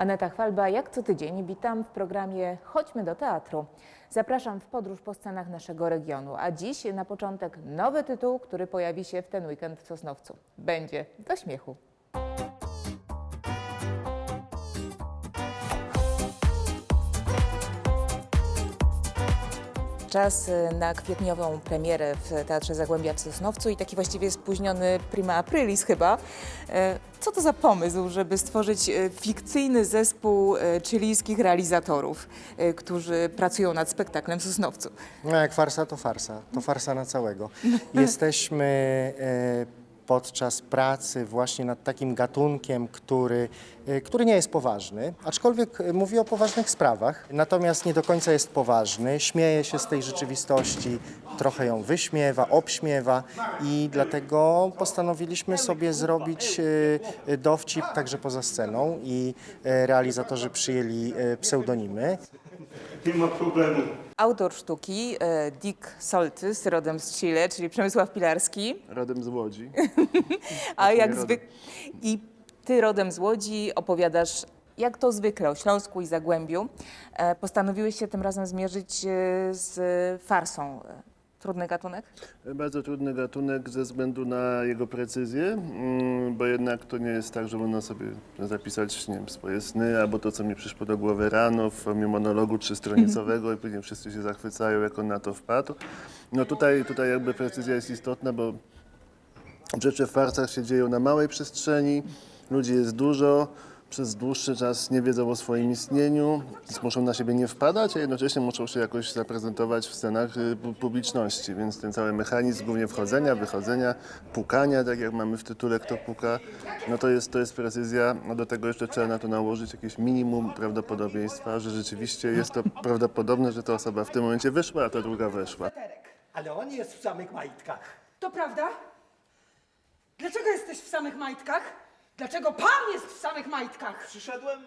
Aneta Chwalba, jak co tydzień witam w programie Chodźmy do teatru. Zapraszam w podróż po scenach naszego regionu, a dziś na początek nowy tytuł, który pojawi się w ten weekend w Sosnowcu. Będzie do śmiechu. Czas na kwietniową premierę w Teatrze Zagłębia w Sosnowcu i taki właściwie spóźniony prima aprilis chyba. E, Co to za pomysł, żeby stworzyć e, fikcyjny zespół e, chilijskich realizatorów, którzy pracują nad spektaklem w Sosnowcu? No jak farsa, to farsa. To farsa na całego. Jesteśmy podczas pracy właśnie nad takim gatunkiem, który, e, który nie jest poważny, aczkolwiek e, mówi o poważnych sprawach, natomiast nie do końca jest poważny, śmieje się z tej rzeczywistości, trochę ją wyśmiewa, obśmiewa i dlatego postanowiliśmy sobie zrobić e, dowcip także poza sceną i realizatorzy przyjęli pseudonimy. Nie ma problemu. Autor sztuki e, Dick Soltys, rodem z Chile, czyli Przemysław Pilarski, Rodem z Łodzi. a jak rodem. zwykle i ty rodem z Łodzi opowiadasz jak to zwykle o Śląsku i Zagłębiu. E, Postanowiłeś się tym razem zmierzyć e, z farsą. Trudny gatunek? Bardzo trudny gatunek ze względu na jego precyzję, mm, bo jednak to nie jest tak, że można sobie zapisać nie wiem, swoje sny albo to, co mi przyszło do głowy rano w formie monologu trzystronicowego i później wszyscy się zachwycają, jak on na to wpadł. No tutaj, tutaj jakby precyzja jest istotna, bo rzeczy w farsach się dzieją na małej przestrzeni, ludzi jest dużo, przez dłuższy czas nie wiedzą o swoim istnieniu, więc muszą na siebie nie wpadać, a jednocześnie muszą się jakoś zaprezentować w scenach y, pu- publiczności, więc ten cały mechanizm głównie wchodzenia, wychodzenia, pukania, tak jak mamy w tytule Kto puka, no to jest, to jest precyzja, a do tego jeszcze trzeba na to nałożyć jakieś minimum prawdopodobieństwa, że rzeczywiście jest to prawdopodobne, że ta osoba w tym momencie wyszła, a ta druga weszła. Ale on jest w samych majtkach. To prawda? Dlaczego jesteś w samych majtkach? Dlaczego pan jest w samych majtkach? Przyszedłem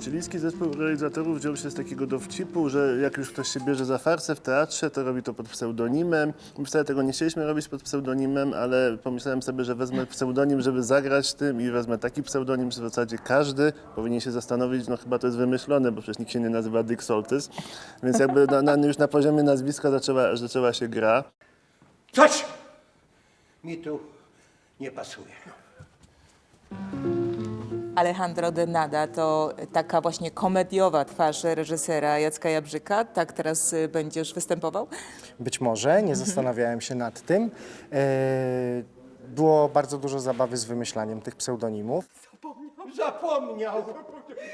Chilijski zespół realizatorów wziął się z takiego dowcipu, że jak już ktoś się bierze za farsę w teatrze, to robi to pod pseudonimem. My wcale tego nie chcieliśmy robić pod pseudonimem, ale pomyślałem sobie, że wezmę pseudonim, żeby zagrać tym i wezmę taki pseudonim, że w zasadzie każdy powinien się zastanowić, no chyba to jest wymyślone, bo przecież nikt się nie nazywa Dick Soltys, więc jakby na, na, już na poziomie nazwiska zaczęła, zaczęła się gra. Coś mi tu nie pasuje. Alejandro de Nada to taka właśnie komediowa twarz reżysera Jacka Jabrzyka. Tak teraz y, będziesz występował? Być może, nie zastanawiałem się nad tym. E, Było bardzo dużo zabawy z wymyślaniem tych pseudonimów. Zapomniał.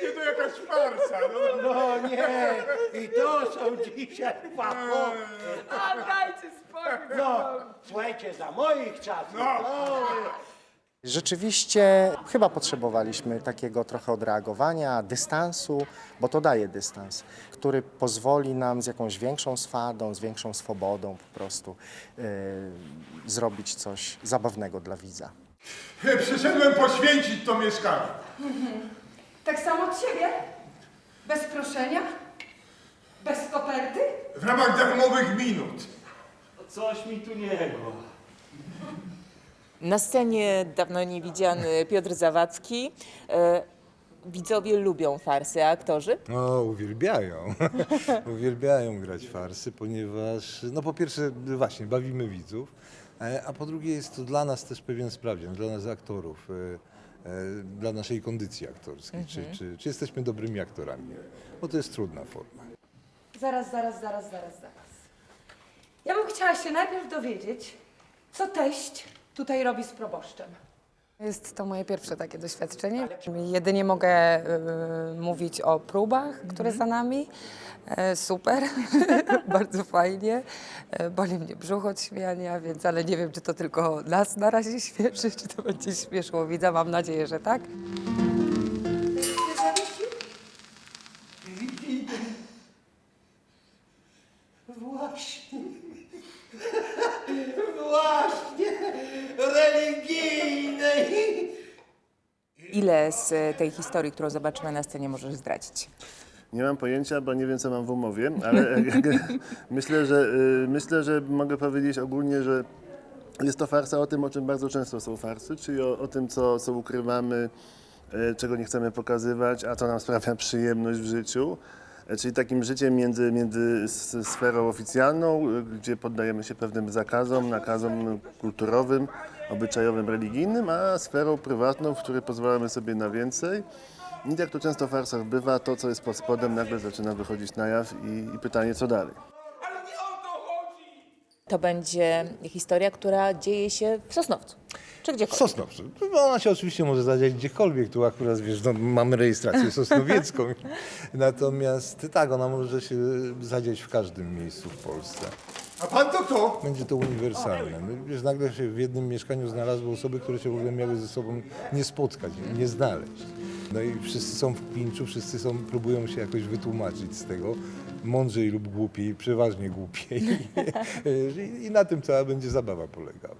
Nie to jakaś farsa. No, No nie, i to są dzisiaj fachowcy. A dajcie spokój. No, słuchajcie, za moich czasów. No. Rzeczywiście chyba potrzebowaliśmy takiego trochę odreagowania, dystansu, bo to daje dystans, który pozwoli nam z jakąś większą swadą, z większą swobodą po prostu e, zrobić coś zabawnego dla widza. Przyszedłem poświęcić to mieszkanie. Tak samo od siebie? Bez proszenia? Bez koperty? W ramach darmowych minut. Coś mi tu niego. Na scenie dawno niewidziany Piotr Zawadzki. E, Widzowie lubią farsy, a aktorzy? O, uwielbiają. uwielbiają grać farsy, ponieważ, no po pierwsze, właśnie, bawimy widzów, e, a po drugie jest to dla nas też pewien sprawdzian, dla nas aktorów, e, e, dla naszej kondycji aktorskiej, czy, czy, czy jesteśmy dobrymi aktorami, bo to jest trudna forma. Zaraz, zaraz, zaraz, zaraz, zaraz. Ja bym chciała się najpierw dowiedzieć, co teść tutaj robi z proboszczem. Jest to moje pierwsze takie doświadczenie. Jedynie mogę y, mówić o próbach, które za nami. E, super, bardzo fajnie. E, boli mnie brzuch od śmiania, więc ale nie wiem, czy to tylko nas na razie śmieszy, czy to będzie śmieszło widza. Mam nadzieję, że tak. Ile z e, tej historii, którą zobaczymy na scenie, możesz zdradzić? Nie mam pojęcia, bo nie wiem, co mam w umowie, ale myślę, że, y, myślę, że mogę powiedzieć ogólnie, że jest to farsa o tym, o czym bardzo często są farsy, czyli o, o tym, co, co ukrywamy e, czego nie chcemy pokazywać, a co nam sprawia przyjemność w życiu. E, Czyli takim życiem między, między sferą oficjalną, e, gdzie poddajemy się pewnym zakazom, nakazom kulturowym, obyczajowym, religijnym, a sferą prywatną, w której pozwalamy sobie na więcej. I jak to często w farsach bywa, to co jest pod spodem nagle zaczyna wychodzić na jaw i, i pytanie co dalej. To będzie historia, która dzieje się w Sosnowcu. Czy W gdziekolwiek. Sosnowcu. No, Ona się oczywiście może zadziać gdziekolwiek, tu akurat wiesz, no, mamy rejestrację sosnowiecką. Natomiast tak, ona może się zadziać w każdym miejscu w Polsce. A pan to kto? Będzie to uniwersalne. No, wiesz, nagle się w jednym mieszkaniu znalazły osoby, które się w ogóle miały ze sobą nie spotkać, nie znaleźć. No i wszyscy są w pinczu, wszyscy są, próbują się jakoś wytłumaczyć z tego, mądrzej lub głupiej, przeważnie głupiej. I, I na tym cała będzie zabawa polegała.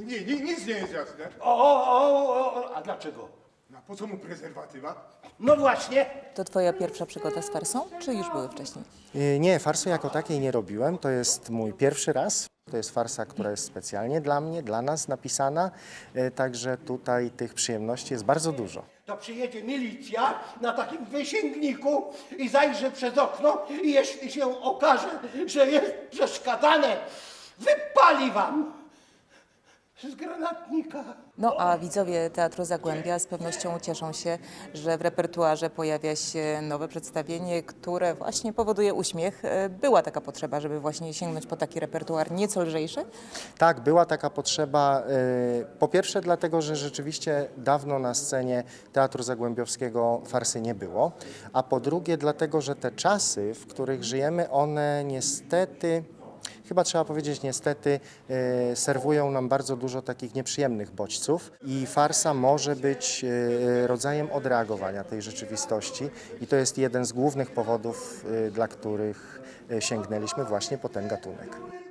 Nie, nie, nic nie jest jasne. O, o, o, o, a dlaczego? Po co mu prezerwatywa? No właśnie. To twoja pierwsza przygoda z farsą, czy już były wcześniej? Y, Nie, farsy jako takiej nie robiłem. To jest mój pierwszy raz. To jest farsa, która jest specjalnie dla mnie, dla nas napisana. Y, Także tutaj tych przyjemności jest bardzo dużo. To przyjedzie milicja na takim wysięgniku i zajrzy przez okno i jeśli się okaże, że jest przeszkadzane, wypali wam z granatnika. No a widzowie Teatru Zagłębia z pewnością cieszą się, że w repertuarze pojawia się nowe przedstawienie, które właśnie powoduje uśmiech. E, Była taka potrzeba, żeby właśnie sięgnąć po taki repertuar nieco lżejszy? Tak, była taka potrzeba. y, Po pierwsze, dlatego, że rzeczywiście dawno na scenie Teatru Zagłębiowskiego farsy nie było. A po drugie, dlatego, że te czasy, w których żyjemy, one niestety. Chyba trzeba powiedzieć, niestety y, serwują nam bardzo dużo takich nieprzyjemnych bodźców i farsa może być y, rodzajem odreagowania tej rzeczywistości i to jest jeden z głównych powodów, dla których sięgnęliśmy właśnie po ten gatunek.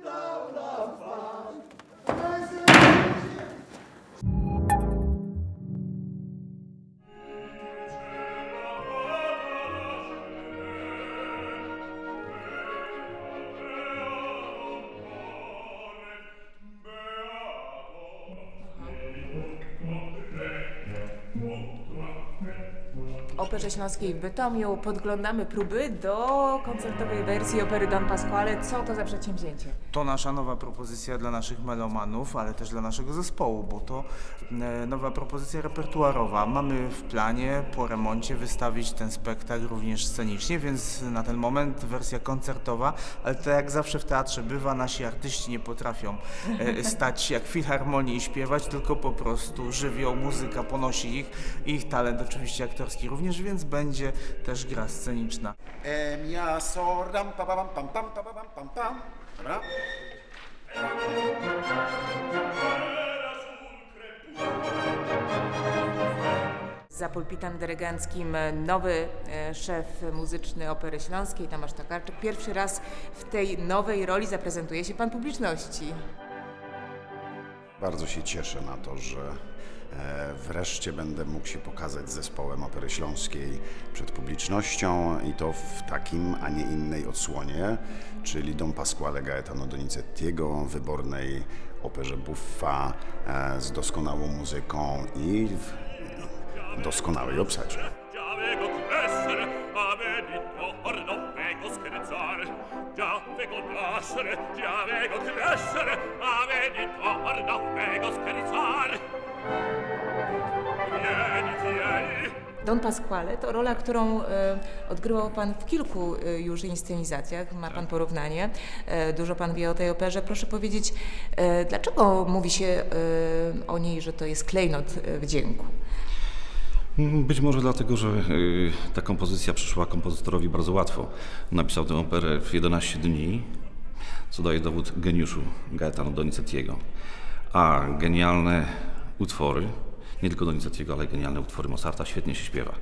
Operze Śląskiej w Bytomiu podglądamy próby do koncertowej wersji opery Don Pasquale. Co to za przedsięwzięcie? To nasza nowa propozycja dla naszych melomanów, ale też dla naszego zespołu, bo to e, nowa propozycja repertuarowa. Mamy w planie po remoncie wystawić ten spektakl również scenicznie, więc na ten moment wersja koncertowa, ale tak jak zawsze w teatrze bywa, nasi artyści nie potrafią e, stać jak filharmonii i śpiewać, tylko po prostu żywioł, muzyka ponosi ich i ich talent oczywiście aktorski również, więc będzie też gra sceniczna. E mia sordam pa pa pam pam pam pa pa pam pam pam. Dobra? Za pulpitem dyrygenckim nowy e, szef muzyczny Opery Śląskiej, Tomasz Tokarczyk. Pierwszy raz w tej nowej roli zaprezentuje się pan publiczności. Bardzo się cieszę na to, że wreszcie będę mógł się pokazać z zespołem Opery Śląskiej przed publicznością i to w takim, a nie innej odsłonie, czyli Dom Pasquale Gaetano Donizettiego, wybornej operze buffa e, z doskonałą muzyką i w doskonałej obsadzie. Don Pasquale to rola, którą e, odgrywał Pan w kilku e, już inscenizacjach, ma Pan porównanie, e, dużo Pan wie o tej operze. Proszę powiedzieć, dlaczego mówi się o niej, że to jest klejnot wdzięku? Być może dlatego, że ta kompozycja przyszła kompozytorowi bardzo łatwo. Napisał tę operę w 11 dni, co daje dowód geniuszu Gaetano Donizettiego. A genialne utwory, nie tylko Donizettiego, ale genialne utwory Mozarta świetnie się śpiewa.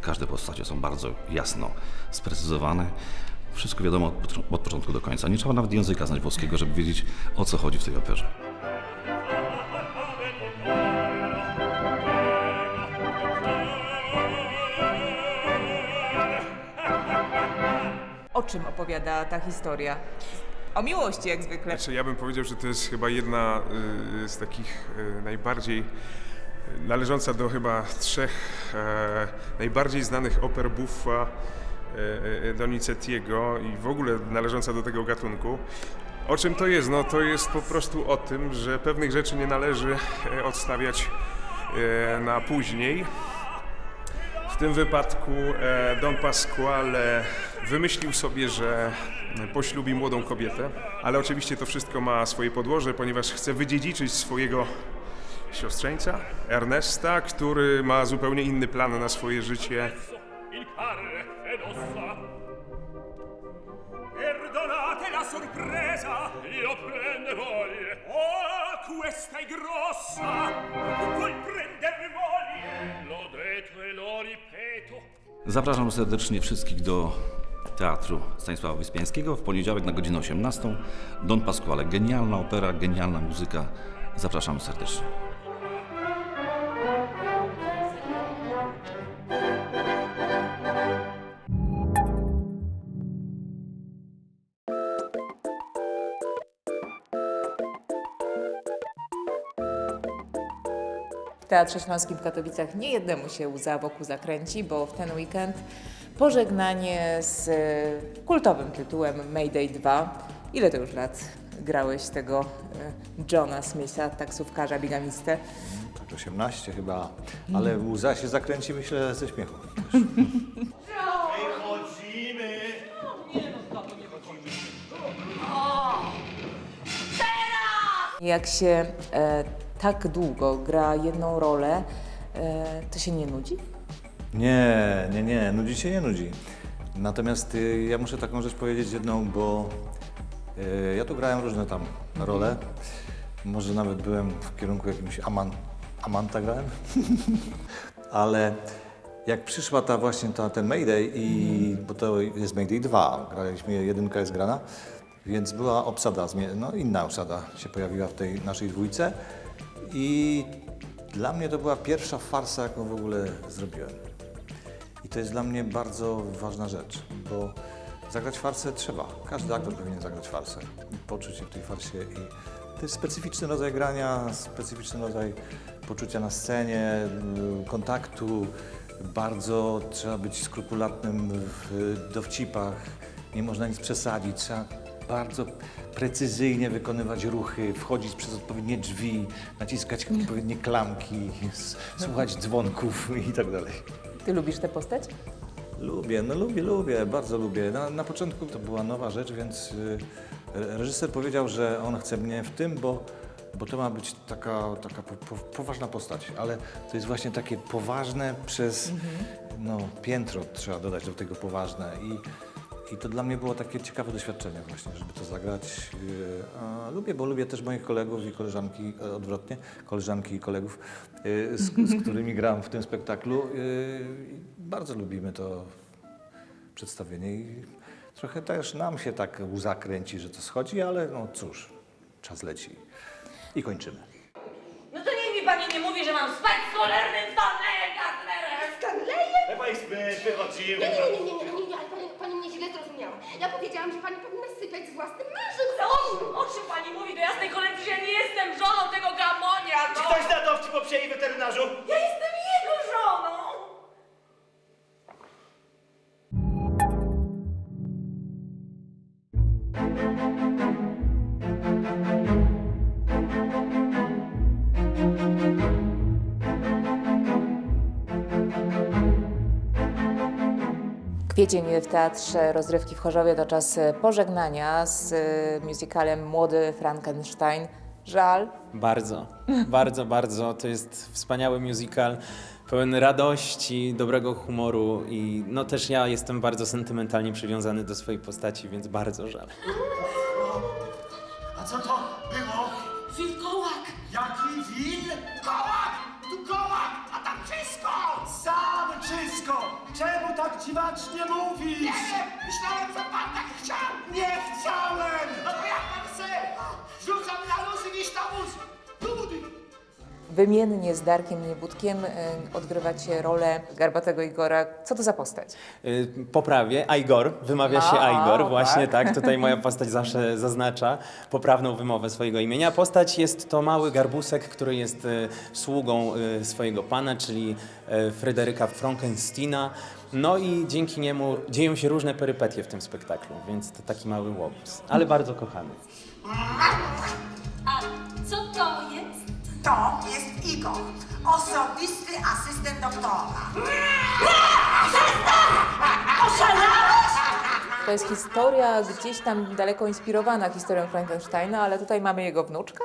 Każde postacie są bardzo jasno sprecyzowane. Wszystko wiadomo od, początku do końca. Nie trzeba nawet języka znać włoskiego, żeby wiedzieć o co chodzi w tej operze. O czym opowiada ta historia? O miłości, jak zwykle. Znaczy, ja bym powiedział, że to jest chyba jedna y, z takich y, najbardziej należąca do chyba trzech e, najbardziej znanych oper buffa e, e, Donizettiego i w ogóle należąca do tego gatunku. O czym to jest? No to jest po prostu o tym, że pewnych rzeczy nie należy e, odstawiać e, na później. W tym wypadku e, Don Pasquale wymyślił sobie, że poślubi młodą kobietę, ale oczywiście to wszystko ma swoje podłoże, ponieważ chce wydziedziczyć swojego siostrzeńca, Ernesta, który ma zupełnie inny plan na swoje życie. Perdonate la sorpresa, io voglie. Oh, questa è grossa! Vuoi prender voglie? L'ho detto e lo ripeto. Zapraszam serdecznie wszystkich do Teatru Stanisława Wyspiańskiego w poniedziałek na godzinę 18. Don Pasquale. Genialna opera, genialna muzyka. Zapraszam serdecznie. Teatrze Śląskim w Katowicach nie jednemu się łza wokół zakręci, bo w ten weekend pożegnanie z e, kultowym tytułem Mayday 2. Ile to już lat grałeś tego e, Johna Smitha, taksówkarza bigamistę? Tak 18 chyba, ale łza się zakręci myślę ze śmiechu. Wychodzimy! Jak się e, tak długo gra jedną rolę, e, to się nie nudzi? Nie, nie, nie, nudzi się nie nudzi. Natomiast y, ja muszę taką rzecz powiedzieć jedną, bo y, ja tu grałem różne tam role. Może nawet byłem w kierunku jakimś aman, Amanta grałem. Ale jak przyszła ta właśnie ta, ten Mayday i, bo to jest Mayday 2, graliśmy, jedynka jest grana, więc była obsada, no inna obsada się pojawiła w tej naszej dwójce i dla mnie to była pierwsza farsa, jaką w ogóle zrobiłem. I to jest dla mnie bardzo ważna rzecz, bo zagrać farsę trzeba. Każdy aktor powinien zagrać farsę i poczuć się w tej farsie. I to jest specyficzny rodzaj grania, specyficzny rodzaj poczucia na scenie, kontaktu. Bardzo trzeba być skrupulatnym w dowcipach, nie można nic przesadzić, trzeba bardzo precyzyjnie wykonywać ruchy, wchodzić przez odpowiednie drzwi, naciskać odpowiednie klamki, słuchać dzwonków i tak dalej. Ty lubisz tę postać? Lubię, no lubię, lubię, bardzo lubię. Na, na początku to była nowa rzecz, więc y, re- reżyser powiedział, że on chce mnie w tym, bo, bo to ma być taka, taka po, po, poważna postać, ale to jest właśnie takie poważne przez no, piętro trzeba dodać do tego poważne i, i to dla mnie było takie ciekawe doświadczenie właśnie, żeby to zagrać. A lubię, bo lubię też moich kolegów i koleżanki, e, odwrotnie, koleżanki i kolegów, y, z, z którymi gram w tym spektaklu. Bardzo lubimy to przedstawienie i trochę też nam się tak łza kręci, że to schodzi, ale no cóż, czas leci i kończymy. No to niech mi pani nie mówi, że mam spać z cholernym Stanleyem Gardnerem! Chyba wychodzimy! Nie, nie, nie, nie, nie, nie, nie, ale pani, pani mnie źle zrozumiała. Ja powiedziałam, że pani powinna sypiać z własnym mężem. O, o czym pani mówi do jasnej cholery, że ja nie jestem żoną tego gamonia, no! Ktoś na dowcip o psie i weterynarzu? Ja jestem Kwiecień w Teatrze Rozrywki w Chorzowie to czas e, pożegnania z e, musicalem Młody Frankenstein. Żal, Bardzo, bardzo, bardzo. To jest wspaniały musical, pełen radości, dobrego humoru i no też ja jestem bardzo sentymentalnie przywiązany do swojej postaci, więc bardzo żal. A co to było? Wilkołak! Jaki wil? Kołak! Tu kołak! A tam czysko! Sam czysko! Czemu tak dziwacznie mówisz? Nie wiem! Myślałem, że pan tak chciał! Nie chciałem! No to jak pan chce? Rzucam na luz i niż na wóz! Do budy! Wymiennie z Darkiem Niebudkiem e, odgrywacie rolę Garbatego Igora. Co to za postać? Y, Poprawię, Igor, wymawia się A, Igor, o, właśnie tak. tak. Tutaj moja postać zawsze zaznacza poprawną wymowę swojego imienia. Postać jest to mały garbusek, który jest y, sługą swojego pana, czyli Fryderyka Frankensteina. No i dzięki niemu dzieją się różne perypetie w tym spektaklu, więc to taki mały łobuz, ale bardzo kochany. A co to jest? To jest Igor, osobisty asystent doktora. To jest historia gdzieś tam daleko inspirowana historią Frankensteina, ale tutaj mamy jego wnuczka.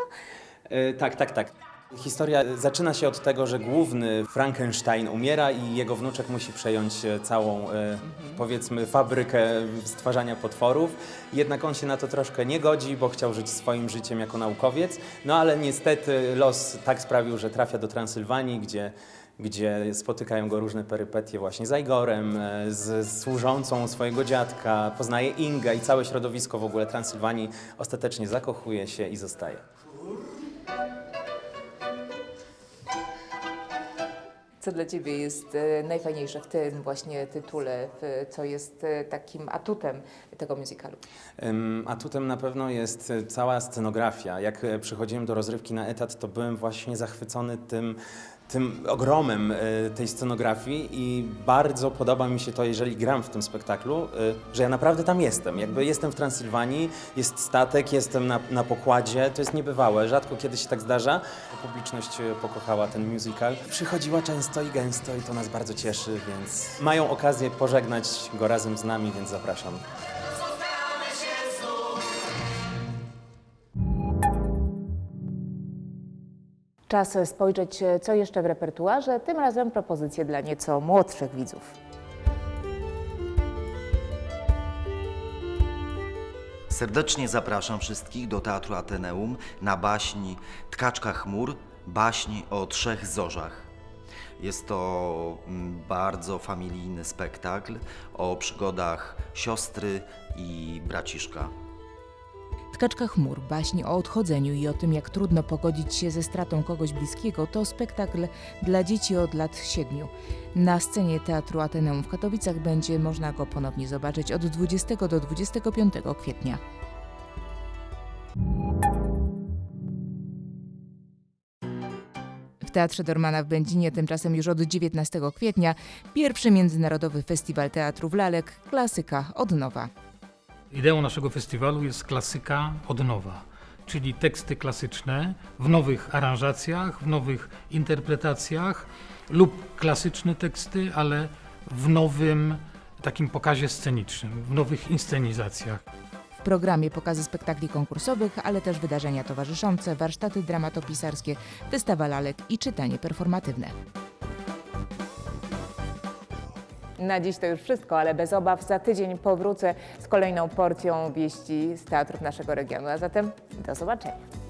E, tak, tak, tak. Historia zaczyna się od tego, że główny Frankenstein umiera i jego wnuczek musi przejąć e, całą, e, powiedzmy, fabrykę stwarzania potworów. Jednak on się na to troszkę nie godzi, bo chciał żyć swoim życiem jako naukowiec. No ale niestety los tak sprawił, że trafia do Transylwanii, gdzie gdzie spotykają go różne perypetie właśnie z Igorem, e, z służącą swojego dziadka, poznaje Ingę i całe środowisko w ogóle Transylwanii ostatecznie zakochuje się i zostaje. Co dla Ciebie jest e, najfajniejsze w tym właśnie tytule, co jest e, takim atutem tego musicalu? Atutem na pewno jest e, cała scenografia. Jak przychodziłem do rozrywki na etat, to byłem właśnie zachwycony tym, tym ogromem e, tej scenografii i bardzo podoba mi się to, jeżeli gram w tym spektaklu, e, że ja naprawdę tam jestem. Jakby jestem w Transylwanii, jest statek, jestem na, na pokładzie, to jest niebywałe. Rzadko kiedy się tak zdarza. Publiczność e, pokochała ten musical. Przychodziła często i gęsto i to nas bardzo cieszy, więc mają okazję pożegnać go razem z nami, więc zapraszam. Czas spojrzeć, e, co jeszcze w repertuarze, tym razem propozycje dla nieco młodszych widzów. Serdecznie zapraszam wszystkich do Teatru Ateneum na baśni Tkaczka Chmur, baśni o trzech zorzach. Jest to mm, bardzo familijny spektakl o przygodach siostry i braciszka. Tkaczka chmur, baśń o odchodzeniu i o tym, jak trudno pogodzić się ze stratą kogoś bliskiego, to spektakl dla dzieci od lat siedmiu. Na scenie Teatru Ateneum w Katowicach będzie można go ponownie zobaczyć od 20 do 25 kwietnia. W Teatrze Dormana w Będzinie tymczasem już od 19 kwietnia pierwszy Międzynarodowy Festiwal Teatrów Lalek Klasyka od nowa. Ideą naszego festiwalu jest klasyka od nowa, czyli teksty klasyczne w nowych aranżacjach, w nowych interpretacjach lub klasyczne teksty, ale w nowym takim pokazie scenicznym, w nowych inscenizacjach. W programie pokazy spektakli konkursowych, ale też wydarzenia towarzyszące, warsztaty dramatopisarskie, wystawa lalek i czytanie performatywne. Na dziś to już wszystko, ale bez obaw za tydzień powrócę z kolejną porcją wieści z teatrów naszego regionu. A zatem do zobaczenia.